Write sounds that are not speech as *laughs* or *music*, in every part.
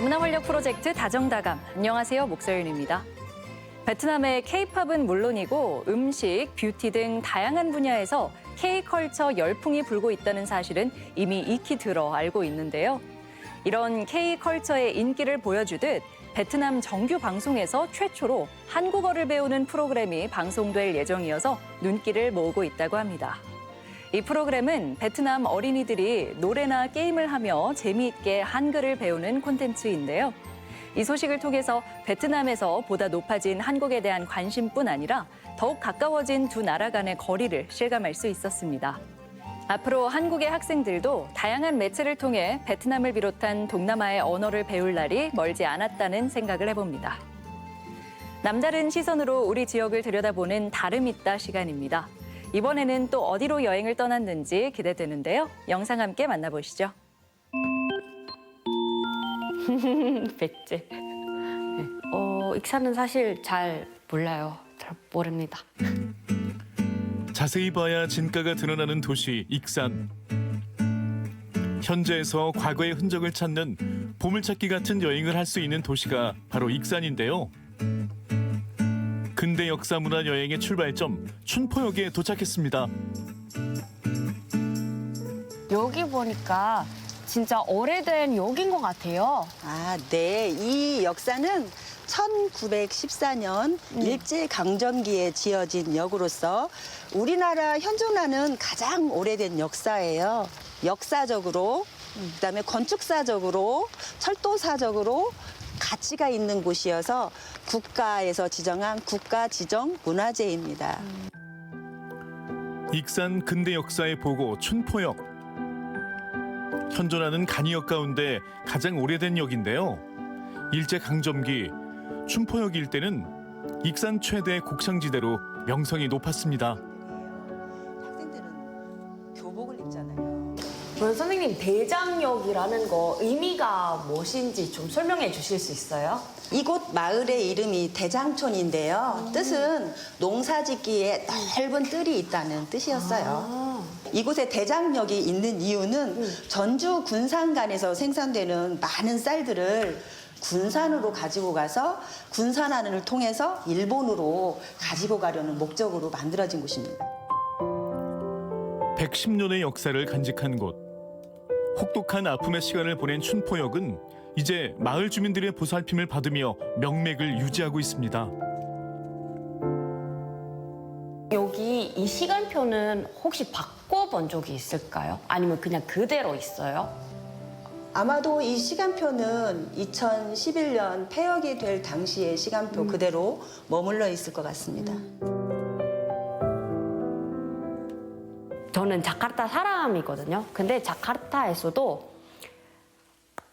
다문화 활력 프로젝트 다정다감. 안녕하세요. 목서윤입니다. 베트남의 K-팝은 물론이고 음식, 뷰티 등 다양한 분야에서 K-컬처 열풍이 불고 있다는 사실은 이미 익히 들어 알고 있는데요. 이런 K-컬처의 인기를 보여주듯 베트남 정규 방송에서 최초로 한국어를 배우는 프로그램이 방송될 예정이어서 눈길을 모으고 있다고 합니다. 이 프로그램은 베트남 어린이들이 노래나 게임을 하며 재미있게 한글을 배우는 콘텐츠인데요. 이 소식을 통해서 베트남에서 보다 높아진 한국에 대한 관심뿐 아니라 더욱 가까워진 두 나라 간의 거리를 실감할 수 있었습니다. 앞으로 한국의 학생들도 다양한 매체를 통해 베트남을 비롯한 동남아의 언어를 배울 날이 멀지 않았다는 생각을 해봅니다. 남다른 시선으로 우리 지역을 들여다보는 다름 있다 시간입니다. 이번에는 또 어디로 여행을 떠났는지 기대되는데요. 영상 함께 만나보시죠. *laughs* 백제. 어, 익사는 사실 잘 몰라요. 잘 모릅니다. 자세히 봐야 진가가 드러나는 도시 익산. 현재에서 과거의 흔적을 찾는 보물찾기 같은 여행을 할 수 있는 도시가 바로 익산인데요. 근대 역사 문화 여행의 출발점 춘포역에 도착했습니다. 여기 보니까 진짜 오래된 역인 것 같아요. 아, 네. 이 역사는 1914년 일제강점기에 지어진 역으로서 우리나라 현존하는 가장 오래된 역사예요. 역사적으로, 그다음에 건축사적으로, 철도사적으로 가치가 있는 곳이어서 국가에서 지정한 국가 지정 문화재입니다. 익산 근대 역사의 보고 춘포역. 현존하는 간이역 가운데 가장 오래된 역인데요. 일제 강점기 춘포역 일대는 익산 최대 곡창지대로 명성이 높았습니다. 그럼 선생님 대장역이라는 거 의미가 무엇인지 좀 설명해 주실 수 있어요? 이곳 마을의 이름이 대장촌인데요. 뜻은 농사짓기에 넓은 뜰이 있다는 뜻이었어요. 이곳에 대장역이 있는 이유는 전주 군산간에서 생산되는 많은 쌀들을 군산으로 가지고 가서 군산안을 통해서 일본으로 가지고 가려는 목적으로 만들어진 곳입니다. 110년의 역사를 간직한 곳. 혹독한 아픔의 시간을 보낸 춘포역은 이제 마을 주민들의 보살핌을 받으며 명맥을 유지하고 있습니다. 여기 이 시간표는 혹시 바꿔본 적이 있을까요? 아니면 그냥 그대로 있어요? 아마도 이 시간표는 2011년 폐역이 될 당시의 시간표 그대로 머물러 있을 것 같습니다. 저는 자카르타 사람이거든요. 근데 자카르타에서도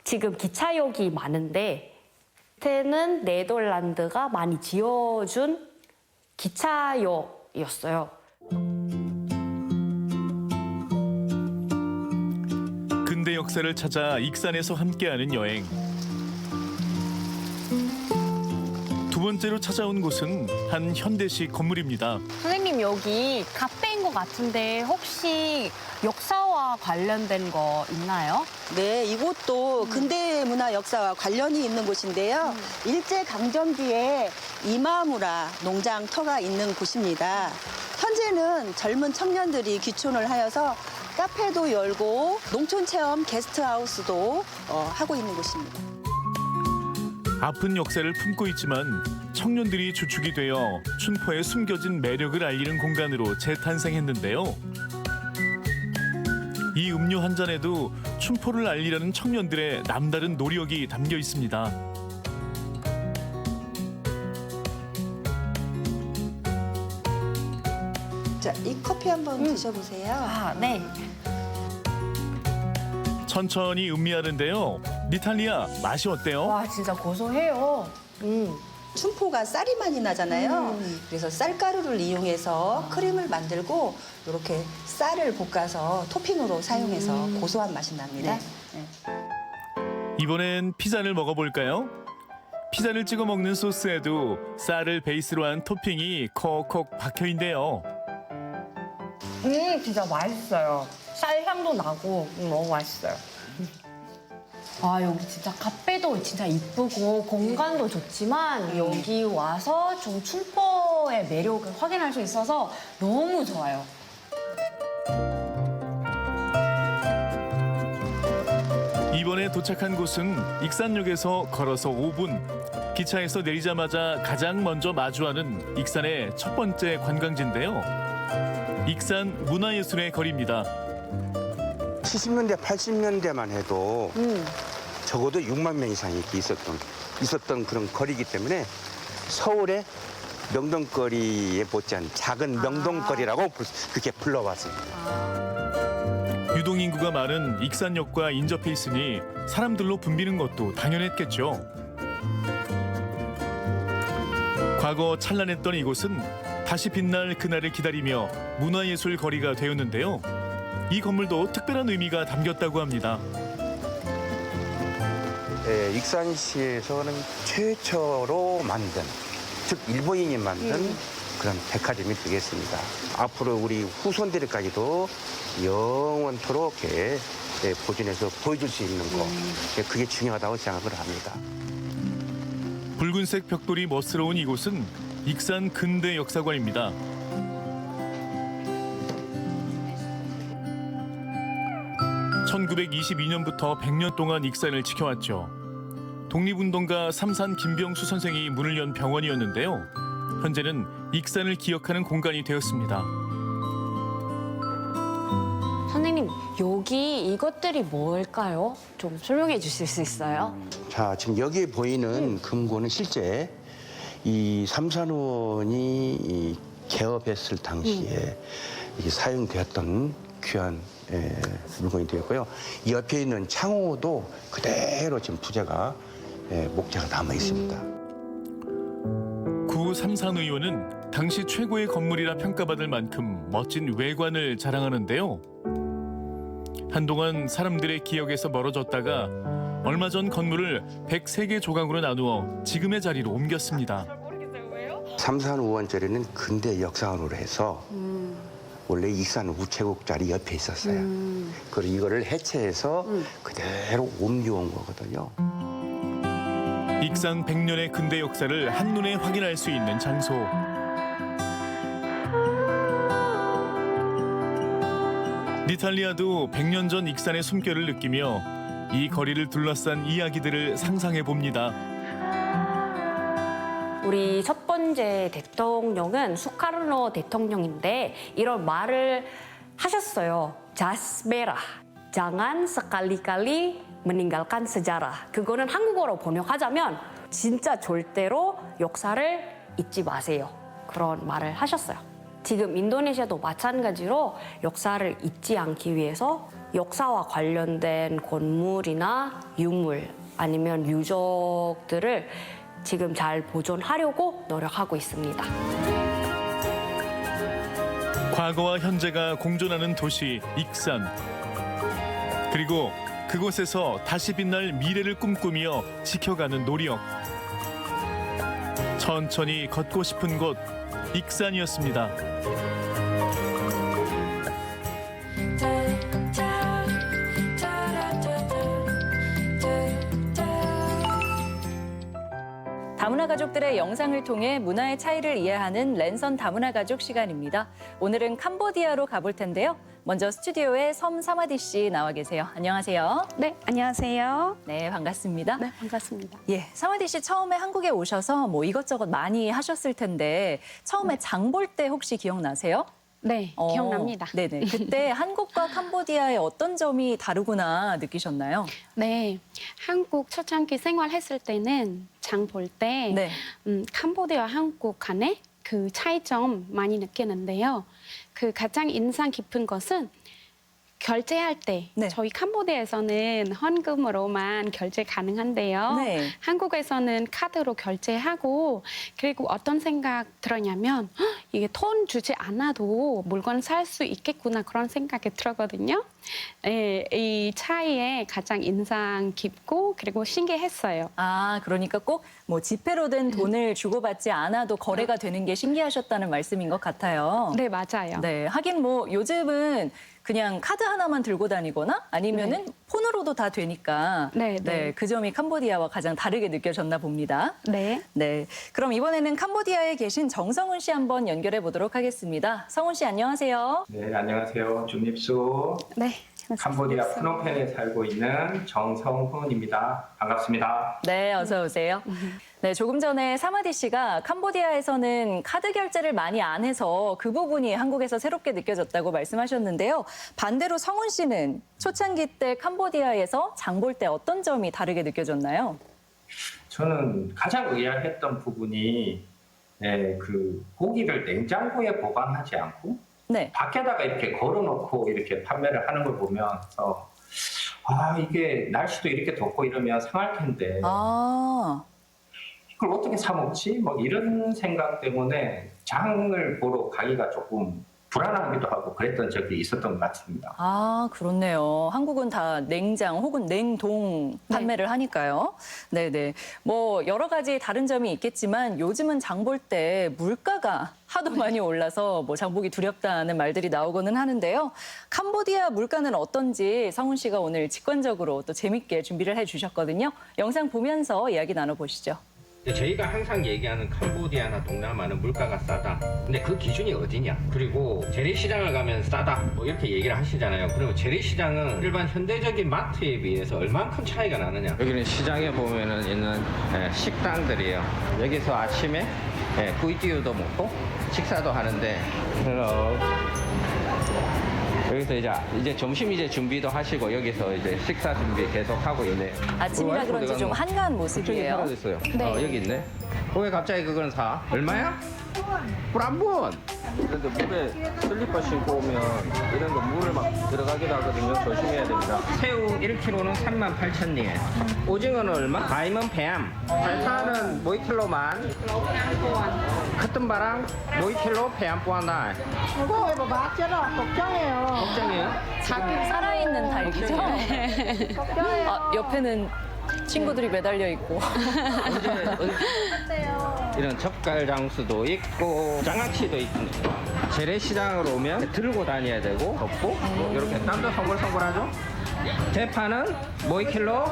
지금 기차역이 많은데 그때는 네덜란드가 많이 지어준 기차역이었어요. 근대 역사를 찾아 익산에서 함께하는 여행. 번째로 찾아온 곳은 한 현대식 건물입니다. 선생님 여기 카페인 것 같은데 혹시 역사와 관련된 거 있나요? 네, 이곳도 근대 문화 역사와 관련이 있는 곳인데요. 일제 강점기에 이마무라 농장터가 있는 곳입니다. 현재는 젊은 청년들이 귀촌을 하여서 카페도 열고 농촌 체험 게스트하우스도 어, 하고 있는 곳입니다. 아픈 역사를 품고 있지만 청년들이 주축이 되어 춘포의 숨겨진 매력을 알리는 공간으로 재탄생했는데요. 이 음료 한 잔에도 춘포를 알리려는 청년들의 남다른 노력이 담겨 있습니다. 자, 이 커피 한번 드셔보세요. 아, 네. 천천히 음미하는데요. 니탈리아 맛이 어때요? 와, 진짜 고소해요. 음. 춘포가 쌀이 많이 나잖아요. 음. 그래서 쌀가루를 이용해서 크림을 만들고 이렇게 쌀을 볶아서 토핑으로 사용해서 고소한 맛이 납니다. 네. 이번엔 피자를 먹어볼까요? 피자를 찍어 먹는 소스에도 쌀을 베이스로 한 토핑이 콕콕 박혀 있는데요. 음, 진짜 맛있어요. 쌀 향도 나고 음, 너무 맛있어요. 아 여기 진짜 카페도 진짜 이쁘고 공간도 좋지만 여기 와서 좀 춘포의 매력을 확인할 수 있어서 너무 좋아요. 이번에 도착한 곳은 익산역에서 걸어서 5분. 기차에서 내리자마자 가장 먼저 마주하는 익산의 첫 번째 관광지인데요. 익산 문화예술의 거리입니다. 70년대, 80년대만 해도 적어도 6만 명 이상이 이렇게 있었던, 있었던 그런 거리이기 때문에 서울의 명동거리에 못지않은 작은 명동거리라고 불- 그렇게 불러왔습니다. 유동 인구가 많은 익산역과 인접해 있으니 사람들로 붐비는 것도 당연했겠죠. 과거 찬란했던 이곳은 다시 빛날 그날을 기다리며 문화예술 거리가 되었는데요. 이 건물도 특별한 의미가 담겼다고 합니다. 예, 익산시에서는 최초로 만든, 즉 일본인이 만든 그런 백화점이 되겠습니다. 앞으로 우리 후손들에까지도 영원토록 이렇게 예, 보존해서 보여줄 수 있는 거, 예, 그게 중요하다고 생각을 합니다. 붉은색 벽돌이 멋스러운 이곳은 익산 근대 역사관입니다. (1922년부터) (100년) 동안 익산을 지켜왔죠. 독립운동가 삼산 김병수 선생이 문을 연 병원이었는데요. 현재는 익산을 기억하는 공간이 되었습니다. 선생님 여기 이것들이 뭘까요? 좀 설명해 주실 수 있어요? 자, 지금 여기에 보이는 금고는 실제 이 삼산원이 이 개업했을 당시에 이 사용되었던 귀한 예, 물건이 되었고요. 이 옆에 있는 창호도 그대로 지금 부재가 예, 목재가 남아 있습니다. 구 삼산 의원은 당시 최고의 건물이라 평가받을 만큼 멋진 외관을 자랑하는데요. 한동안 사람들의 기억에서 멀어졌다가 얼마 전 건물을 103개 조각으로 나누어 지금의 자리로 옮겼습니다. 삼산 우원자리는 근대 역사관으로 해서 원래 익산 우체국 자리 옆에 있었어요. 그리고 이거를 해체해서 그대로 옮겨온 거거든요. 익산 100년의 근대 역사를 한눈에 확인할 수 있는 장소. 니탈리아도 100년 전 익산의 숨결을 느끼며 이 거리를 둘러싼 이야기들을 상상해 봅니다. 우리 첫 번째 대통령은 수카르노 대통령인데 이런 말을 하셨어요. 자스베라. Jangan sekali-kali meninggalkan sejarah. 그거는 한국어로 번역하자면 진짜 절대로 역사를 잊지 마세요. 그런 말을 하셨어요. 지금 인도네시아도 마찬가지로 역사를 잊지 않기 위해서 역사와 관련된 건물이나 유물 아니면 유적들을 지금 잘 보존하려고 노력하고 있습니다. 과거와 현재가 공존하는 도시 익산. 그리고 그곳에서 다시 빛날 미래를 꿈꾸며 지켜가는 노력. 천천히 걷고 싶은 곳 익산이었습니다. 가족들의 영상을 통해 문화의 차이를 이해하는 랜선 다문화 가족 시간입니다. 오늘은 캄보디아로 가볼 텐데요. 먼저 스튜디오에 섬 사마디 씨 나와 계세요. 안녕하세요. 네, 안녕하세요. 네, 반갑습니다. 네, 반갑습니다. 예, 사마디 씨 처음에 한국에 오셔서 뭐 이것저것 많이 하셨을 텐데 처음에 장볼 때 혹시 기억나세요? 네, 어, 기억납니다. 네네. 그때 *laughs* 한국과 캄보디아의 어떤 점이 다르구나 느끼셨나요? 네, 한국 초창기 생활했을 때는 장 볼 때 네. 음, 캄보디아 한국 간의 그 차이점 많이 느끼는데요. 그 가장 인상 깊은 것은 결제할 때 네. 저희 캄보디아에서는 헌금으로만 결제 가능한데요. 네. 한국에서는 카드로 결제하고 그리고 어떤 생각 들었냐면 "헉, 이게 돈 주지 않아도 물건 살 수 있겠구나 그런 생각이 들었거든요. 예, 이 차이에 가장 인상 깊고 그리고 신기했어요. 아, 그러니까 꼭 뭐 지폐로 된 돈을 주고받지 않아도 거래가 되는 게 신기하셨다는 말씀인 것 같아요. 네, 맞아요. 네, 하긴 뭐 요즘은 그냥 카드 하나만 들고 다니거나 아니면은 폰으로도 다 되니까 네, 네. 그 점이 캄보디아와 가장 다르게 느껴졌나 봅니다. 네. 네. 그럼 이번에는 캄보디아에 계신 정성훈 씨 한번 연결해 보도록 하겠습니다. 성훈 씨 안녕하세요. 네, 안녕하세요. 중립수 네. 캄보디아 프놈펜에 살고 있는 정성훈입니다. 반갑습니다. 네, 어서 오세요. 네, 조금 전에 사마디 씨가 캄보디아에서는 카드 결제를 많이 안 해서 그 부분이 한국에서 새롭게 느껴졌다고 말씀하셨는데요. 반대로 성훈 씨는 초창기 때 캄보디아에서 장 볼 때 어떤 점이 다르게 느껴졌나요? 저는 가장 의아했던 부분이 네, 그 고기를 냉장고에 보관하지 않고 네. 밖에다가 이렇게 걸어놓고 이렇게 판매를 하는 걸 보면서 아 이게 날씨도 이렇게 덥고 이러면 상할 텐데 아, 이걸 어떻게 사 먹지? 뭐 이런 생각 때문에 장을 보러 가기가 조금 불안하기도 하고 그랬던 적이 있었던 것 같습니다. 아, 그렇네요. 한국은 다 냉장 혹은 냉동 판매를 하니까요. 네네. 뭐, 여러 가지 다른 점이 있겠지만 요즘은 장 볼 때 물가가 하도 많이 올라서 뭐 장보기 두렵다는 말들이 나오고는 하는데요. 캄보디아 물가는 어떤지 성훈 씨가 오늘 직관적으로 또 재밌게 준비를 해 주셨거든요. 영상 보면서 이야기 나눠보시죠. 저희가 항상 얘기하는 캄보디아나 동남아는 물가가 싸다. 근데 그 기준이 어디냐? 그리고 재래시장을 가면 싸다. 뭐 이렇게 얘기를 하시잖아요. 그러면 재래시장은 일반 현대적인 마트에 비해서 얼만큼 차이가 나느냐? 여기는 시장에 보면은 있는 예, 식당들이에요. 여기서 아침에 예, 구이띠우도 먹고 식사도 하는데 헬로. 여기서 이제 이제 점심 이제 준비도 하시고 여기서 이제 식사 준비 계속 하고 있네요. 아침이라 와이프 그런지 좀? 한가한 저기 모습이에요. 사라졌어요. 어, 여기 있네. 왜 갑자기 그건 사? 얼마야? 불안 분. 이런데 물에 슬리퍼 신고 오면 이런 거 들어가기도 하거든요. 조심해야 됩니다. 새우 1kg는 38,000원. 오징어는 얼마? 바이먼 뱀. 발사는 모이킬로만. 크던 바랑 모이킬로 뱀 뿌한다. 그거 뭐 맞잖아 걱정해요. 걱정이에요? 살아있는 닭이죠? 네. 걱정해요. 아, 옆에는 친구들이 매달려 있고. 언제, 언제 이런 젓갈 장수도 있고 장아찌도 있고 재래시장으로 오면 들고 다녀야 되고 덮고 뭐 이렇게 땀도 송글송글하죠 대파는 모이킬로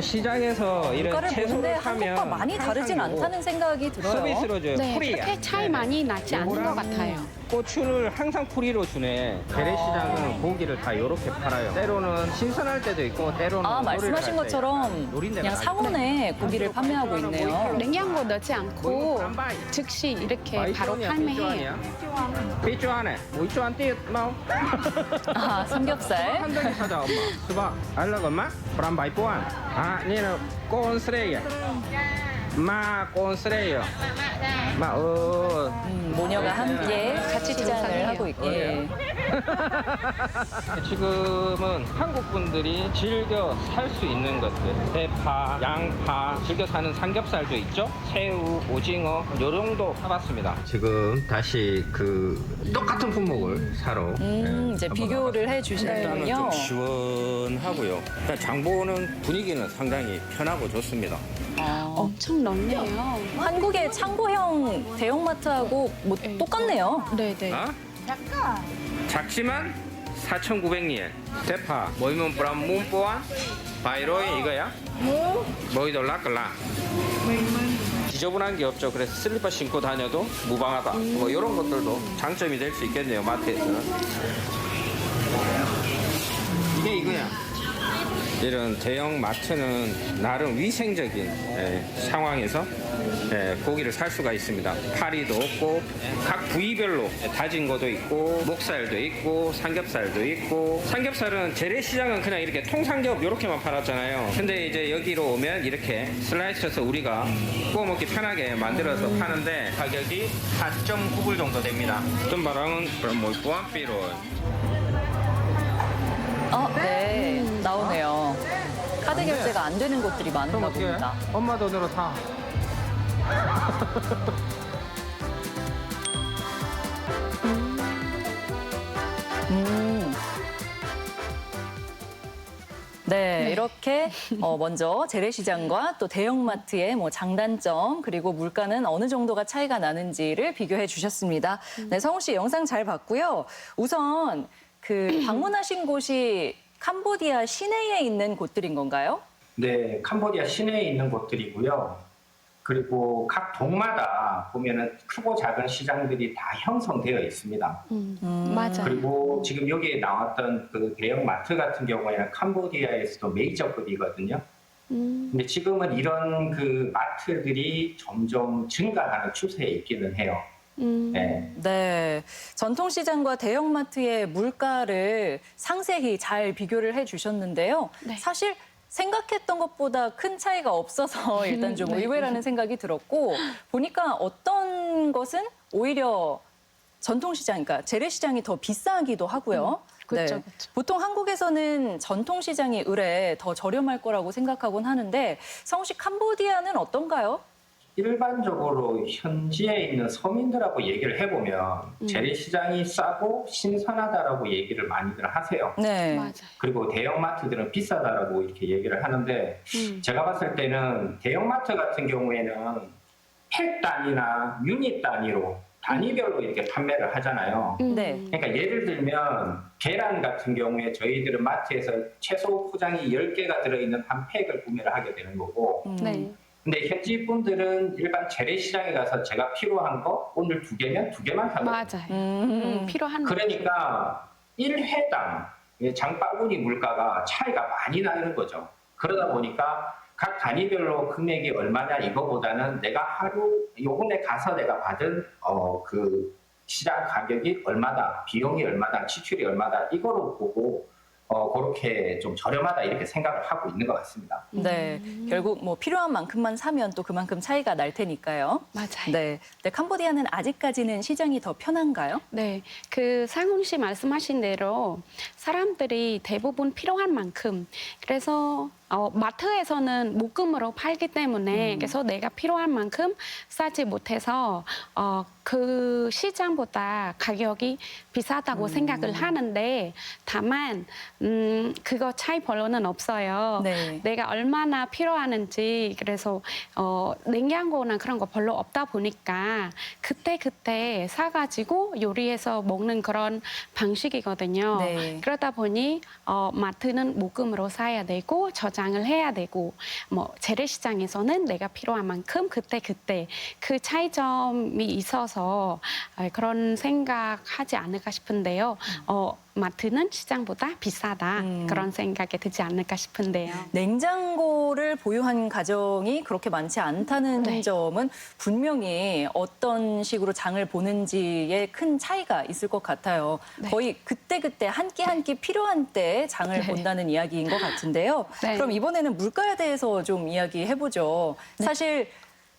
시장에서 이런 물가를 보는데 채소를 사면 한국과 많이 다르진 항상 않다는 생각이 들어요. 서비스로 줘요 네, 풀이야 그렇게 차이 많이 나지 않는 것 같아요. 고추를 항상 풀이로 주네 재래시장은 고기를 다 이렇게 팔아요 때로는 신선할 때도 있고 때로는 아, 말씀하신 할때 것처럼 그냥. 상온에 고기를 판매하고 있네요. 냉장고 넣지 않고 즉시 이렇게 바로 판매해요. 삐쭈하네 뭐 이쭈한 띠 뭐? *laughs* 아, 삼겹살. 한 덩이 사자 엄마 수박 알라고 엄마? 브람 바이뽀안 아 니는 꼰스레이야 마 꼰스레이요 마어 음, 모녀가 함께 같이 조사해요. 하고 있고. 예. *laughs* 지금은 한국 분들이 즐겨 살 수 있는 것들 대파, 양파, 즐겨 사는 삼겹살도 있죠 새우, 오징어 요 정도 사봤습니다 지금 다시 그 똑같은 품목을 사러 음, 예, 이제 한번 비교를 해 일단은 주시는군요. 좀 시원하고요. 일단 장보는 분위기는 상당히 편하고 좋습니다. 엄청 넓네요. 한국의 창고형 대형마트하고 뭐 네. 똑같네요. 네네. 어? 작지만 4,900리엔. 대파, 모이면 브람 문뽀아, 바이로이 이거야? 모이도 라클라. 지저분한 게 없죠. 그래서 슬리퍼 신고 다녀도 무방하다. 뭐 이런 것들도 장점이 될 수 있겠네요. 마트에서는. 이게 이거야. 이런 대형 마트는 나름 위생적인 예, 상황에서 예, 고기를 살 수가 있습니다. 파리도 없고 각 부위별로 다진 것도 있고 목살도 있고 삼겹살도 있고 삼겹살은 재래시장은 그냥 이렇게 통삼겹 이렇게만 팔았잖아요. 근데 이제 여기로 오면 이렇게 슬라이스해서 우리가 구워 먹기 편하게 만들어서 파는데 가격이 4.9불 정도 됩니다. 어떤 바람은 그럼 뭐 뿌안삐로 어, 네. 나오네요. 카드 결제가 안 되는 곳들이 많은가? 봅니다. 엄마 돈으로 사. *laughs* 네, 이렇게 어, 먼저 재래시장과 또 대형마트의 뭐 장단점 그리고 물가는 어느 정도가 차이가 나는지를 비교해 주셨습니다. 네, 성우 씨 영상 잘 봤고요. 우선 그 방문하신 곳이 캄보디아 시내에 있는 곳들인 건가요? 네, 캄보디아 시내에 있는 곳들이고요. 그리고 각 동마다 보면은 크고 작은 시장들이 다 형성되어 있습니다. 음, 맞아요. 그리고 지금 여기에 나왔던 그 대형 마트 같은 경우에는 캄보디아에서도 메이저급이거든요. 음, 근데 지금은 이런 그 마트들이 점점 증가하는 추세에 있기는 해요. 음. 네. 네. 전통시장과 대형마트의 물가를 상세히 잘 비교를 해 주셨는데요. 네. 사실 생각했던 것보다 큰 차이가 없어서 *laughs* 일단 좀 네. 의외라는 생각이 들었고 보니까 어떤 것은 오히려 전통시장, 그러니까 재래시장이 더 비싸기도 하고요. 그쵸, 네. 그쵸. 보통 한국에서는 전통시장이 의뢰 더 저렴할 거라고 생각하곤 하는데 성우 씨 캄보디아는 어떤가요? 일반적으로 현지에 있는 서민들하고 얘기를 해보면 음. 재래시장이 싸고 신선하다라고 얘기를 많이들 하세요. 네. 맞아요. 그리고 대형마트들은 비싸다라고 이렇게 얘기를 하는데 음. 제가 봤을 때는 대형마트 같은 경우에는 팩 단위나 유닛 단위로 단위별로 이렇게 판매를 하잖아요. 음. 네. 그러니까 예를 들면 계란 같은 경우에 저희들은 마트에서 채소 포장이 10개가 들어있는 한 팩을 구매를 하게 되는 거고 음. 네. 근데 현지 분들은 일반 재래시장에 가서 제가 필요한 거 오늘 두 개면 두 개만 사거든요. 맞아요. 음. 음, 필요한 그러니까 1회당 장바구니 물가가 차이가 많이 나는 거죠. 그러다 보니까 각 단위별로 금액이 얼마냐 이거보다는 내가 하루 요번에 가서 내가 받은 어 그 시장 가격이 얼마다 비용이 얼마다 지출이 얼마다 이거로 보고 어 그렇게 좀 저렴하다 이렇게 생각을 하고 있는 것 같습니다. 네, 음. 결국 뭐 필요한 만큼만 사면 또 그만큼 차이가 날 테니까요. 맞아요. 네, 네 캄보디아는 아직까지는 시장이 더 편한가요? 네, 그 상훈 씨 말씀하신 대로 사람들이 대부분 필요한 만큼 그래서 어, 마트에서는 묶음으로 팔기 때문에 그래서 내가 필요한 만큼 싸지 못해서 어, 그 시장보다 가격이 비싸다고 생각을 하는데 다만 음, 그거 차이 별로는 없어요. 네. 내가 얼마나 필요하는지 그래서 어, 냉장고나 그런 거 별로 없다 보니까 그때 그때 사가지고 요리해서 먹는 그런 방식이거든요. 네. 그러다 보니 어, 마트는 묶음으로 사야 되고 저장 을 해야 되고 뭐 재래시장에서는 내가 필요한 만큼 그때 그때 그 차이점이 있어서 아, 그런 생각하지 않을까 싶은데요. 어, 마트는 시장보다 비싸다 음. 그런 생각이 들지 않을까 싶은데요. 냉장고를 보유한 가정이 그렇게 많지 않다는 네. 점은 분명히 어떤 식으로 장을 보는지에 큰 차이가 있을 것 같아요. 네. 거의 그때그때 한 끼 한 끼 필요한 때 장을 네. 본다는 이야기인 것 같은데요. 네. 그럼 이번에는 물가에 대해서 좀 이야기해보죠. 네. 사실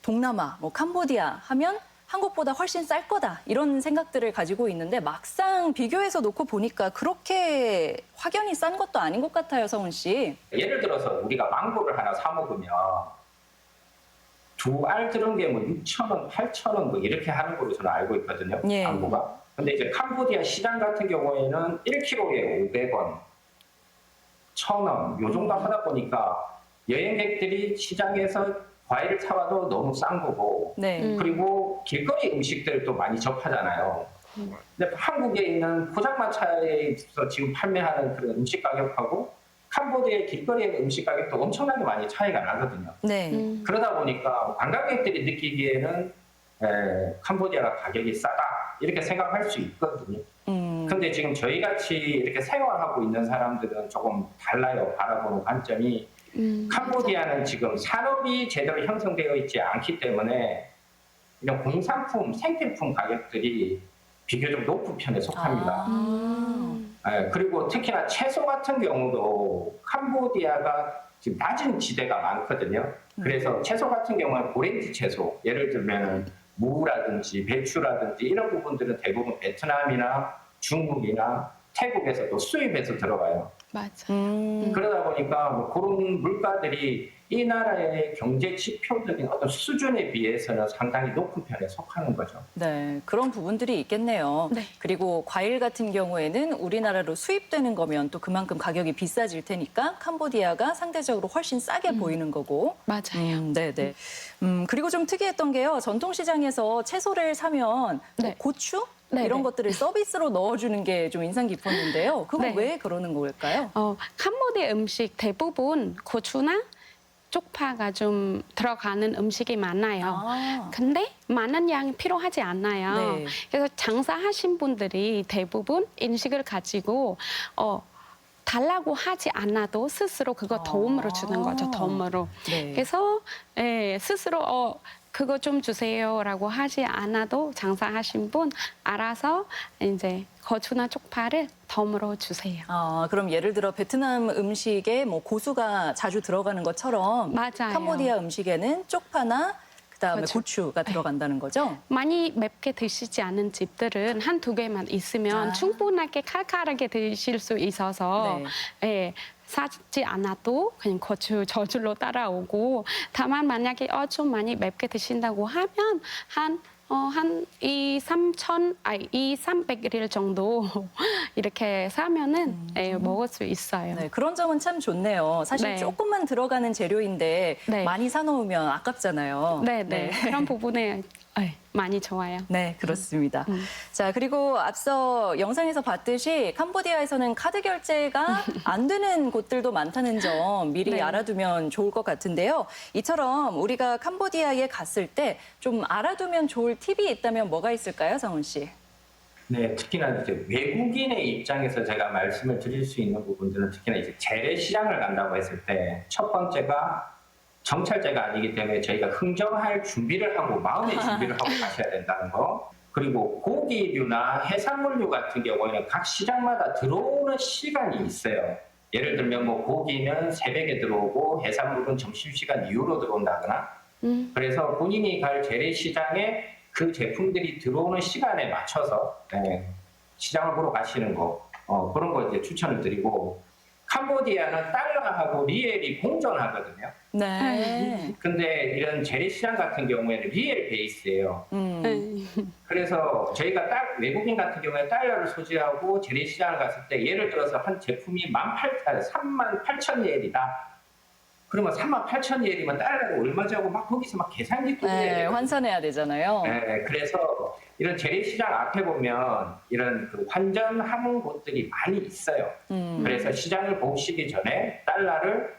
동남아, 뭐 캄보디아 하면 한국보다 훨씬 쌀 거다 이런 생각들을 가지고 있는데 막상 비교해서 놓고 보니까 그렇게 확연히 싼 것도 아닌 것 같아요, 성훈 씨. 예를 들어서 우리가 망고를 하나 사 먹으면 두 알 들은 게 뭐 6천 원, 8천 원 뭐 이렇게 하는 걸로 저는 알고 있거든요. 예. 망고가. 근데 이제 캄보디아 시장 같은 경우에는 1kg에 500원, 1,000원 요 정도 하다 보니까 여행객들이 시장에서 과일을 사와도 너무 싼 거고 네. 음. 그리고 길거리 음식들도 많이 접하잖아요. 근데 한국에 있는 포장마차에서 지금 판매하는 그런 음식 가격하고 캄보디아의 길거리의 음식 가격도 엄청나게 많이 차이가 나거든요. 네. 음. 그러다 보니까 관광객들이 느끼기에는 에, 캄보디아가 가격이 싸다 이렇게 생각할 수 있거든요. 음. 근데 지금 저희 같이 이렇게 생활하고 있는 사람들은 조금 달라요. 바라보는 관점이 음. 캄보디아는 지금 산업이 제대로 형성되어 있지 않기 때문에 이런 공산품, 생필품 가격들이 비교적 높은 편에 속합니다. 음. 예, 그리고 특히나 채소 같은 경우도 캄보디아가 지금 낮은 지대가 많거든요. 그래서 채소 같은 경우는 고랭지 채소, 예를 들면 무라든지 배추라든지 이런 부분들은 대부분 베트남이나 중국이나 태국에서도 수입해서 들어가요. 맞아. 음. 그러다 보니까 뭐 그런 물가들이 이 나라의 경제 지표적인 어떤 수준에 비해서는 상당히 높은 편에 속하는 거죠. 네, 그런 부분들이 있겠네요. 네. 그리고 과일 같은 경우에는 우리나라로 수입되는 거면 또 그만큼 가격이 비싸질 테니까 캄보디아가 상대적으로 훨씬 싸게 보이는 거고. 맞아요. 음, 네, 네. 음, 그리고 좀 특이했던 게요. 전통시장에서 채소를 사면 뭐 네. 고추, 네, 이런 네. 것들을 서비스로 넣어주는 게 좀 인상 깊었는데요. 그건 네. 왜 그러는 걸까요? 어, 캄보디아 음식 대부분 고추나 쪽파가 좀 들어가는 음식이 많아요. 아, 근데 많은 양이 필요하지 않아요. 네. 그래서 장사하신 분들이 대부분 인식을 가지고 어, 달라고 하지 않아도 스스로 그거 도움으로 주는 거죠. 도움으로. 네. 그래서 예, 스스로 어, 그거 좀 주세요라고 하지 않아도 장사하신 분 알아서 이제 고추나 쪽파를 덤으로 주세요. 아, 그럼 예를 들어 베트남 음식에 뭐 고수가 자주 들어가는 것처럼 맞아요. 캄보디아 음식에는 쪽파나 그다음에 그렇죠. 고추가 들어간다는 거죠? 많이 맵게 드시지 않은 집들은 한 두 개만 있으면 아. 충분하게 칼칼하게 드실 수 있어서 네. 예, 사지 않아도 그냥 고추 저절로 따라오고 다만 만약에 어, 좀 많이 맵게 드신다고 하면 한 어, 한 2, 3천, 아니, 2, 300일 정도 *laughs* 이렇게 사면은 예, 먹을 수 있어요. 네, 그런 점은 참 좋네요. 사실 네. 조금만 들어가는 재료인데 네. 많이 사놓으면 아깝잖아요. 네, 네. 그런 부분에 예, 많이 좋아요. 네, 그렇습니다. 음. 자, 그리고 앞서 영상에서 봤듯이 캄보디아에서는 카드 결제가 *laughs* 안 되는 곳들도 많다는 점 미리 네. 알아두면 좋을 것 같은데요. 이처럼 우리가 캄보디아에 갔을 때 좀 알아두면 좋을 팁이 있다면 뭐가 있을까요, 성훈 씨? 네, 특히나 이제 외국인의 입장에서 제가 말씀을 드릴 수 있는 부분들은 특히나 이제 재래 시장을 간다고 했을 때 첫 번째가 정찰제가 아니기 때문에 저희가 흥정할 준비를 하고 마음의 *laughs* 준비를 하고 가셔야 된다는 거. 그리고 고기류나 해산물류 같은 경우에는 각 시장마다 들어오는 시간이 있어요. 예를 들면 뭐 고기는 새벽에 들어오고 해산물은 점심시간 이후로 들어온다거나 음. 그래서 본인이 갈 재래시장에 그 제품들이 들어오는 시간에 맞춰서 네, 시장을 보러 가시는 거 어, 그런 거 이제 추천을 드리고 캄보디아는 달러하고 리엘이 공존하거든요. 네. 근데 이런 재래시장 같은 경우에는 리엘 베이스예요. 음. 예. 그래서 저희가 딸, 외국인 같은 경우에 달러를 소지하고 재래시장을 갔을 때 예를 들어서 한 제품이 18, 3만 8천 예일이다. 그러면 3만 8천 예일이면 달러가 얼마냐고 막 거기서 막 계산기 네, 돼요. 환산해야 되잖아요. 네, 그래서 이런 재래시장 앞에 보면 이런 그 환전하는 곳들이 많이 있어요. 음. 그래서 시장을 보시기 전에 달러를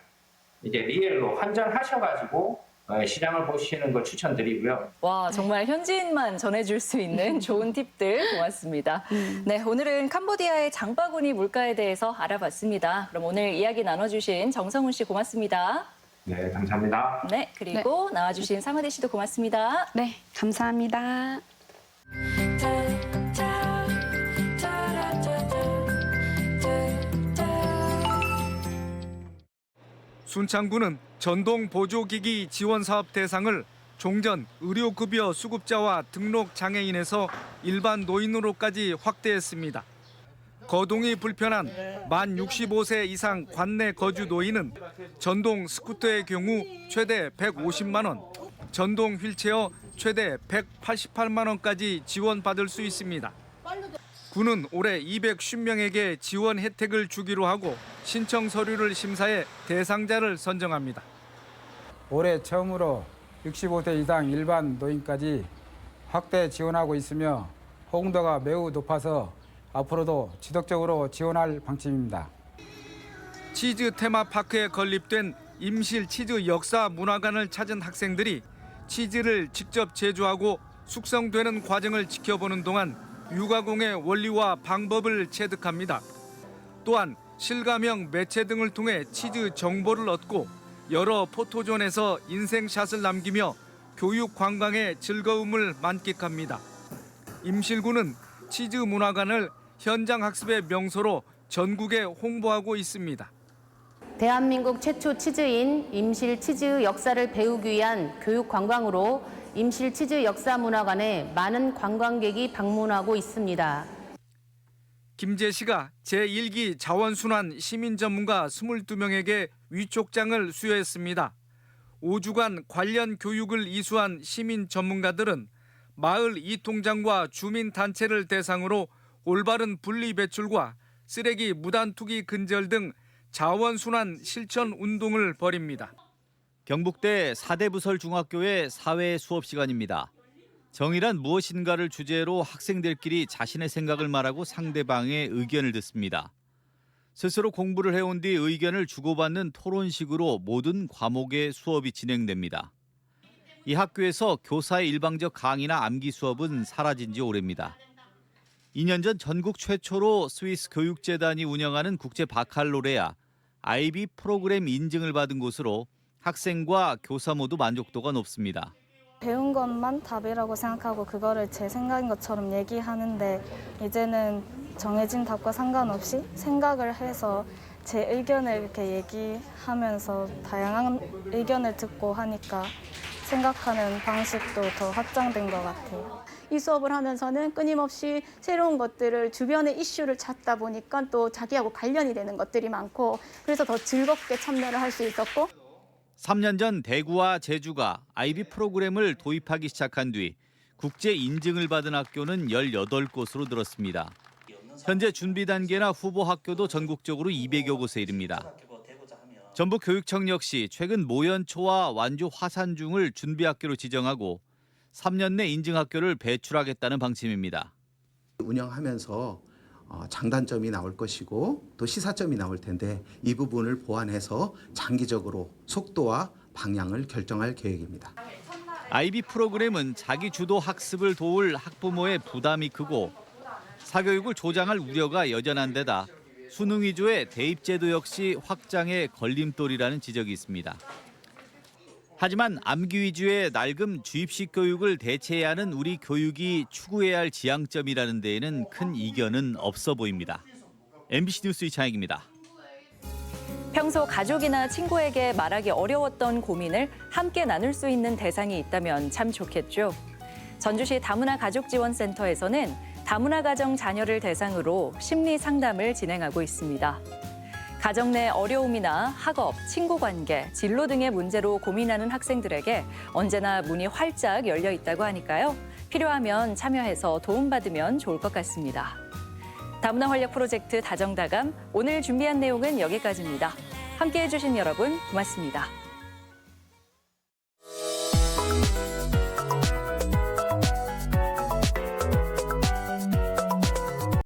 이제 리엘로 환전하셔가지고 어, 시장을 보시는 걸 추천드리고요. 와, 정말 현지인만 전해줄 수 있는 *laughs* 좋은 팁들 고맙습니다. 네, 오늘은 캄보디아의 장바구니 물가에 대해서 알아봤습니다. 그럼 오늘 이야기 나눠주신 정성훈 씨 고맙습니다. 네, 감사합니다. 네, 그리고 나와주신 상하대 씨도 고맙습니다. 네, 감사합니다. 순창구는 전동 보조기기 지원 사업 대상을 종전 의료급여 수급자와 등록 장애인에서 일반 노인으로까지 확대했습니다. 거동이 불편한 만 65세 이상 관내 거주 노인은 전동 스쿠터의 경우 최대 150만 원, 전동 휠체어 최대 188만 원까지 지원받을 수 있습니다. 군은 올해 250명에게 지원 혜택을 주기로 하고 신청 서류를 심사해 대상자를 선정합니다. 올해 처음으로 65세 이상 일반 노인까지 확대 지원하고 있으며 호응도가 매우 높아서 앞으로도 지속적으로 지원할 방침입니다. 치즈 테마파크에 건립된 임실 치즈 역사 문화관을 찾은 학생들이 치즈를 직접 제조하고 숙성되는 과정을 지켜보는 동안 유가공의 원리와 방법을 체득합니다. 또한 실감형 매체 등을 통해 치즈 정보를 얻고 여러 포토존에서 인생샷을 남기며 교육 관광의 즐거움을 만끽합니다. 임실구는 치즈 문화관을 현장 학습의 명소로 전국에 홍보하고 있습니다. 대한민국 최초 치즈인 임실 치즈 역사를 배우기 위한 교육 관광으로 임실 치즈 역사문화관에 많은 관광객이 방문하고 있습니다. 김재 씨가 제1기 자원순환 시민 전문가 22명에게 위촉장을 수여했습니다. 5주간 관련 교육을 이수한 시민 전문가들은 마을 이통장과 주민 단체를 대상으로 올바른 분리 배출과 쓰레기 무단 투기 근절 등 자원순환 실천 운동을 벌입니다. 경북대 사대부설 중학교의 사회 수업 시간입니다. 정의란 무엇인가를 주제로 학생들끼리 자신의 생각을 말하고 상대방의 의견을 듣습니다. 스스로 공부를 해온 뒤 의견을 주고받는 토론식으로 모든 과목의 수업이 진행됩니다. 이 학교에서 교사의 일방적 강의나 암기 수업은 사라진 지 오래입니다. 2년 전 전국 최초로 스위스 교육재단이 운영하는 국제 바칼로레아 IB 프로그램 인증을 받은 곳으로 학생과 교사 모두 만족도가 높습니다. 배운 것만 답이라고 생각하고 그거를 제 생각인 것처럼 얘기하는데 이제는 정해진 답과 상관없이 생각을 해서 제 의견을 이렇게 얘기하면서 다양한 의견을 듣고 하니까 생각하는 방식도 더 확장된 것 같아요. 이 수업을 하면서는 끊임없이 새로운 것들을 주변의 이슈를 찾다 보니까 또 자기하고 관련이 되는 것들이 많고 그래서 더 즐겁게 참여를 할 수 있었고 3년 전 대구와 제주가 IB 프로그램을 도입하기 시작한 뒤 국제 인증을 받은 학교는 18곳으로 늘었습니다. 현재 준비 단계나 후보 학교도 전국적으로 200여 곳에 이릅니다. 전북 교육청 역시 최근 모연초와 완주 화산중을 준비 학교로 지정하고 3년 내 인증 학교를 배출하겠다는 방침입니다. 운영하면서 어, 장단점이 나올 것이고 또 시사점이 나올 텐데 이 부분을 보완해서 장기적으로 속도와 방향을 결정할 계획입니다. IB 프로그램은 자기 주도 학습을 도울 학부모의 부담이 크고 사교육을 조장할 우려가 여전한 데다 수능 위주의 대입 제도 역시 확장의 걸림돌이라는 지적이 있습니다. 하지만 암기 위주의 낡음 주입식 교육을 대체해야 하는 우리 교육이 추구해야 할 지향점이라는 데에는 큰 이견은 없어 보입니다. MBC 뉴스 이창익입니다. 평소 가족이나 친구에게 말하기 어려웠던 고민을 함께 나눌 수 있는 대상이 있다면 참 좋겠죠. 전주시 다문화 가족지원센터에서는 다문화 가정 자녀를 대상으로 심리 상담을 진행하고 있습니다. 가정 내 어려움이나 학업, 친구 관계, 진로 등의 문제로 고민하는 학생들에게 언제나 문이 활짝 열려 있다고 하니까요. 필요하면 참여해서 도움받으면 좋을 것 같습니다. 다문화 활력 프로젝트 다정다감 오늘 준비한 내용은 여기까지입니다. 함께 해 주신 여러분 고맙습니다.